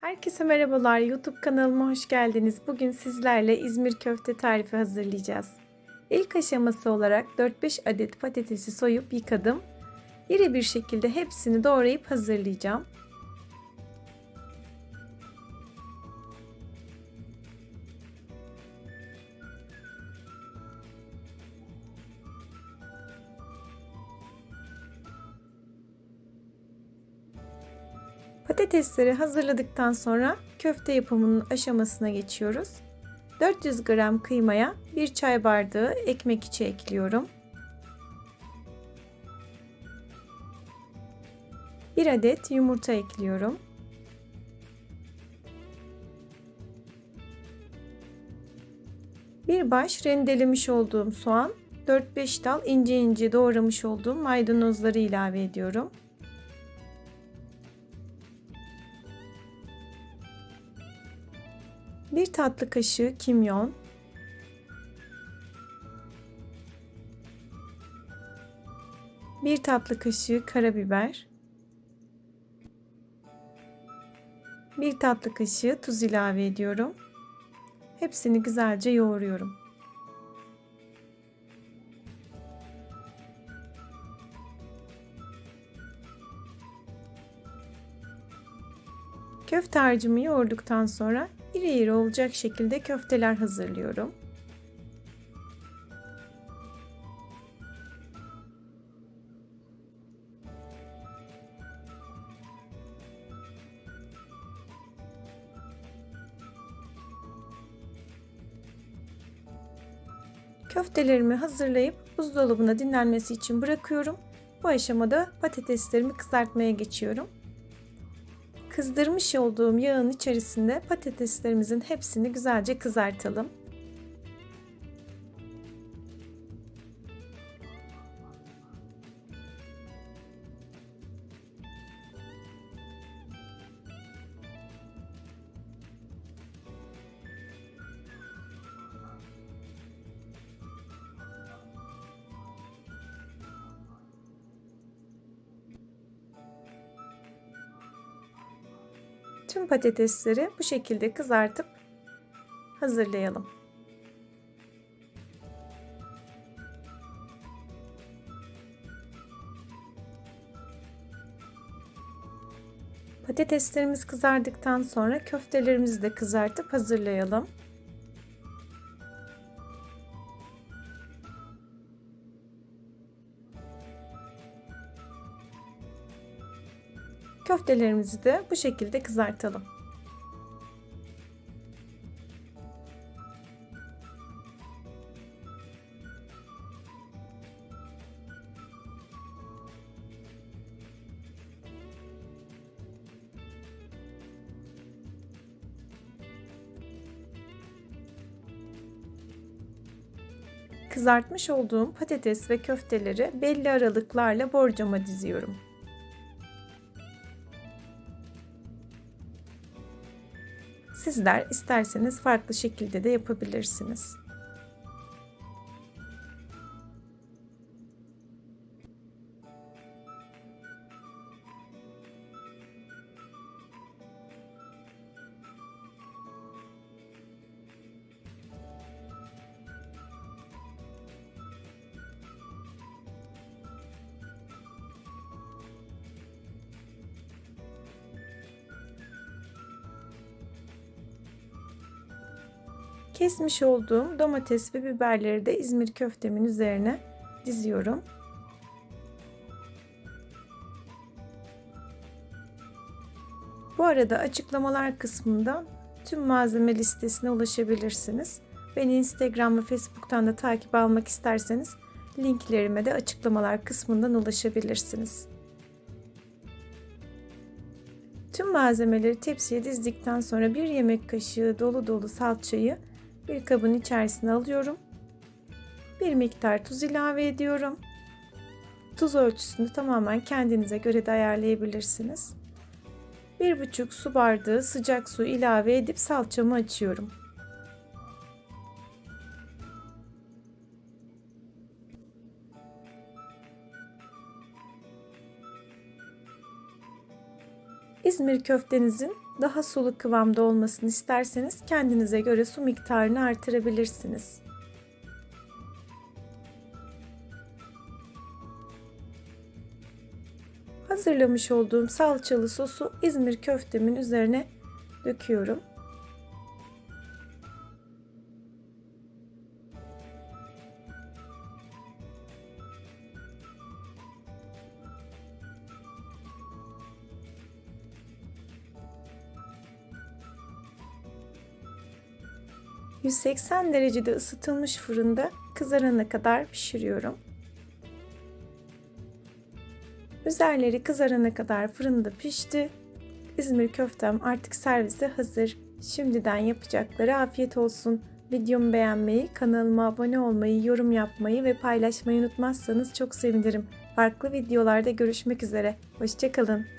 Herkese merhabalar. YouTube kanalıma hoş geldiniz. Bugün sizlerle İzmir köfte tarifi hazırlayacağız. İlk aşaması olarak 4-5 adet patatesi soyup yıkadım. İri bir şekilde hepsini doğrayıp hazırlayacağım. Patatesleri hazırladıktan sonra köfte yapımının aşamasına geçiyoruz. 400 gram kıymaya 1 çay bardağı ekmek içi ekliyorum. 1 adet yumurta ekliyorum. Bir baş rendelemiş olduğum soğan, 4-5 dal ince ince doğramış olduğum maydanozları ilave ediyorum. Bir tatlı kaşığı kimyon, bir tatlı kaşığı karabiber, bir tatlı kaşığı tuz ilave ediyorum. Hepsini güzelce yoğuruyorum. Köfte harcımı yoğurduktan sonra iri iri olacak şekilde köfteler hazırlıyorum. Köftelerimi hazırlayıp buzdolabına dinlenmesi için bırakıyorum. Bu aşamada patateslerimi kızartmaya geçiyorum. Kızdırmış olduğum yağın içerisinde patateslerimizin hepsini güzelce kızartalım. Tüm patatesleri bu şekilde kızartıp hazırlayalım. Patateslerimiz kızardıktan sonra köftelerimizi de kızartıp hazırlayalım. Köftelerimizi de bu şekilde kızartalım. Kızartmış olduğum patates ve köfteleri belli aralıklarla borcama diziyorum. Sizler isterseniz farklı şekilde de yapabilirsiniz. Kesmiş olduğum domates ve biberleri de İzmir köftemin üzerine diziyorum. Bu arada açıklamalar kısmında tüm malzeme listesine ulaşabilirsiniz. Beni Instagram ve Facebook'tan da takip almak isterseniz linklerime de açıklamalar kısmından ulaşabilirsiniz. Tüm malzemeleri tepsiye dizdikten sonra bir yemek kaşığı dolu dolu salçayı bir kabın içerisine alıyorum. Bir miktar tuz ilave ediyorum. Tuz ölçüsünü tamamen kendinize göre de ayarlayabilirsiniz. Bir buçuk su bardağı sıcak su ilave edip salçamı açıyorum. İzmir köftenizin Daha sulu kıvamda olmasını isterseniz kendinize göre su miktarını artırabilirsiniz. Hazırlamış olduğum salçalı sosu İzmir köftemin üzerine döküyorum. ...180 derecede ısıtılmış fırında kızarana kadar pişiriyorum. Üzerleri kızarana kadar fırında pişti. İzmir köftem artık servise hazır. Şimdiden yapacakları afiyet olsun. Videomu beğenmeyi, kanalıma abone olmayı, yorum yapmayı ve paylaşmayı unutmazsanız çok sevinirim. Farklı videolarda görüşmek üzere. Hoşçakalın.